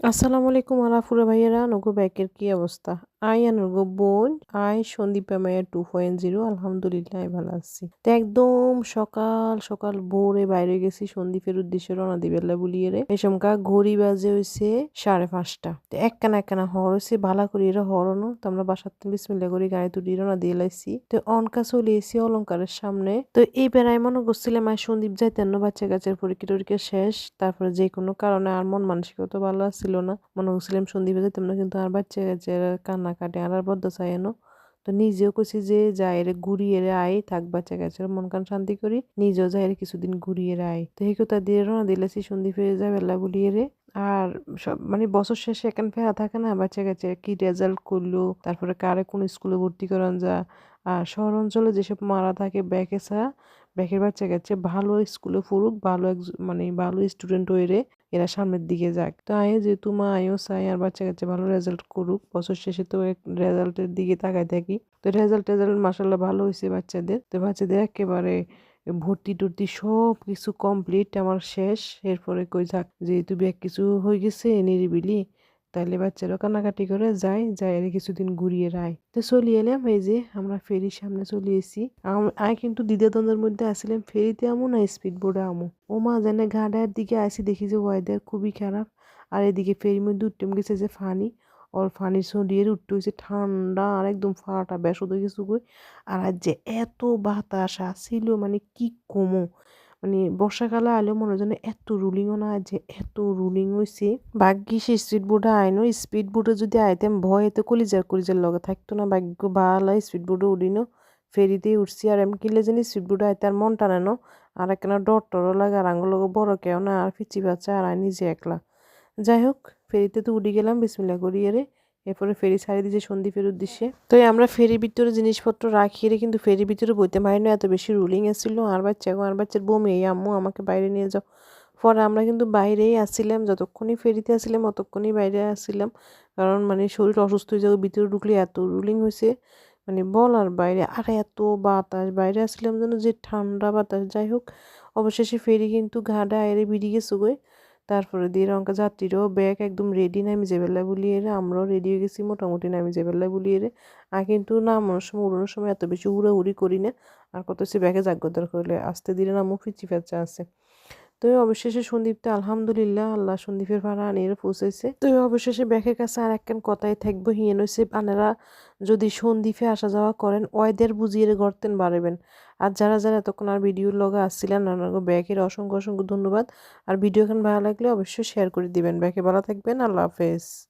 আসসালামু আলাইকুম আলাফুরা ভাইয়েরা নগু ব্যাকের কী অবস্থা? আই আর নগো বোন আই সন্দীপা মায়ের টু পয়েন্ট জিরো আলহামদুলিল্লাহ ভালো আছি। তো একদম সকাল সকাল ভোরে বাইরে গেছি, সন্দীপের উদ্দেশ্যে রওনা দিবেলা বলিয়ে রে। এসমকা ঘড়ি বাজে হয়েছে সাড়ে পাঁচটা। তো একখানা একখানা হর হয়েছে ভালা করি এরা হরনো তো আমরা বাসার বিসমিল্লা করে গাড়ি তুলি, রওনা দিয়ে তো অনকা চলে এসি অলঙ্কারের সামনে। তো এই বেড়ায় মনে করছিলাম আর সন্দীপ যাইতেন বাচ্চা কাচ্চার পরীক্ষা টরীক্ষা শেষ। তারপরে যে কোনো কারণে আর মন মানসিকতা ভালো আছিল না। মনে করছিলাম সন্দীপে যেতাম না, কিন্তু আর বাচ্চা কাচ্চার কান্নাকাটি আর আর বদ্ধ চাই এনো। তো নিজেও কইছি যে যাই রে ঘুরিয়ে আই থাক বাচ্চা কাচ্চার মন কান শান্তি করি, নিজেও যাই রে কিছুদিন ঘুরিয়ে আই তো এই কথা দিয়ে রওনা দিলেছি সন্দীপে যাই বেলা বলিয়ে রে। আর সব মানে বছর শেষে এখান ফেরা থাকে না, বাচ্চা কাচ্চা কি রেজাল্ট করল, তারপরে কারে কোন স্কুলে ভর্তি করান যা, আর শহর অঞ্চলে যেসব মারা থাকে ব্যাকেসা ব্যাকের বাচ্চা কাচ্চা ভালো স্কুলে পড়ুক, ভালো এক মানে ভালো স্টুডেন্ট হয়ে এরা সামনের দিকে যাক। তো আয় যেহেতু মা আয়ও চাই আর বাচ্চা কাচ্চা ভালো রেজাল্ট করুক, বছর শেষে তো এক রেজাল্টের দিকে তাকাই থাকি। তো রেজাল্ট টেজাল্ট মাসাল্লাহ ভালো হয়েছে বাচ্চাদের। তো বাচ্চাদের একেবারে ভর্তি টর্তি সব কিছু কমপ্লিট আমার শেষ। এরপরে কই যাক, যেহেতু ব্যাগ কিছু হয়ে গেছে, নিরিবিলি। তাইলে বাচ্চারাও কান্নাকাটি করে যায় যায় আর কিছুদিন ঘুরিয়ে রায়। তো চলি এলাম, এই যে আমরা ফেরির সামনে চলে এসি আয় কিন্তু দ্বিতীয়দ্বন্দ্বের মধ্যে আসছিলাম ফেরিতে আমু না স্পিড বোর্ডে আমু? ও মা জানে ঘাটার দিকে আসি দেখি যে ওয়েদার খুবই খারাপ, আর এদিকে ফেরির মধ্যে উঠতে গেছে যে ফানি। ওর ফানির সন্ডিয়ে উঠতে হয়েছে ঠান্ডা আর একদম ফাটা বেশ হয়ে গেছে আর যে এত বাতাস আসছিল মানে কি কমো? মানে বর্ষাকালে আইলেও মনে যেন এত রুলিংও না, যে এত রুলিং হয়েছে ভাগ্যিস স্পিড বোর্ডে আইনো স্পিড বোর্ডে যদি আইতেম, ভয় এতে কলিজার কলিজার লগে থাকতো না। ভাগ্য ভালো স্পিড বোর্ডে উঠিনো ফেরিতেই উঠছি আর এম কিনলে জানি স্পিড বোর্ডে আইতে আর মন টানে না। আর একখানা ডর টরও লাগে, আর আঙুল বড় কেউ না, আর ফিচি বাচ্চা, আর আই নিজে একলা। যাই হোক, ফেরিতে তো উঠে গেলাম বিসমিল্লা করিয়ে রে। এরপরে ফেরি ছাড়ি দিয়েছে সন্দীপের উদ্দেশ্যে। তো আমরা ফেরির ভিতরে জিনিসপত্র রাখি রে কিন্তু ফেরির ভিতরে বইতে পারি না এত বেশি রুলিং এসেছিল আর বাচ্চা এবং আর বাচ্চার বমি এই আম্মু আমাকে বাইরে নিয়ে যাও। পরে আমরা কিন্তু বাইরেই আসছিলাম, যতক্ষণই ফেরিতে আসছিলাম, অতক্ষণই বাইরে আসছিলাম। কারণ মানে শরীর অসুস্থ হয়ে যাবে ভিতরে ঢুকলে এত রুলিং হয়েছে। মানে বল আর বাইরে, আর এত বাতাস। বাইরে আসছিলাম যেন যে ঠান্ডা বাতাস, যাই হোক। অবশেষে ফেরি কিন্তু ঘাটে আয়রে বেরিয়ে গেছে তারপরে দিয়ে রঙকা যাত্রীরও ব্যাগ একদম রেডি নামি বেলা বুলিয়ে রে, আমরাও রেডি হয়ে গেছি মোটামুটি নামি যে বেলায় বুলিয়ে রে। আর কিন্তু নামানোর সময়, উড়ানোর সময় এত বেশি উড়াউড়ি করি না, আর কত সে ব্যাগে জাগ্রত করলে আসতে দিলে নামও ফিচি ফেচা আছে। তো অবশেষে সন্দীপটা আলহামদুলিল্লাহ আল্লাহ সন্দীপের ভাড়া আনিয়ে পৌঁছেছে। তো অবশেষে ব্যাকের কাছে আর একখান কথাই থাকব হিয়েন হয়েছে আনারা যদি সন্দীপে আসা যাওয়া করেন ওয়েদের বুঝিয়ে গড়তেন বাড়বেন আর যারা যারা এতক্ষণ আর ভিডিওর লগে আসছিলেন ব্যাগের অসংখ্য অসংখ্য ধন্যবাদ। আর ভিডিও ভালো লাগলে অবশ্যই শেয়ার করে দিবেন। ব্যাকে ভালো থাকবেন, আল্লাহ হাফেজ।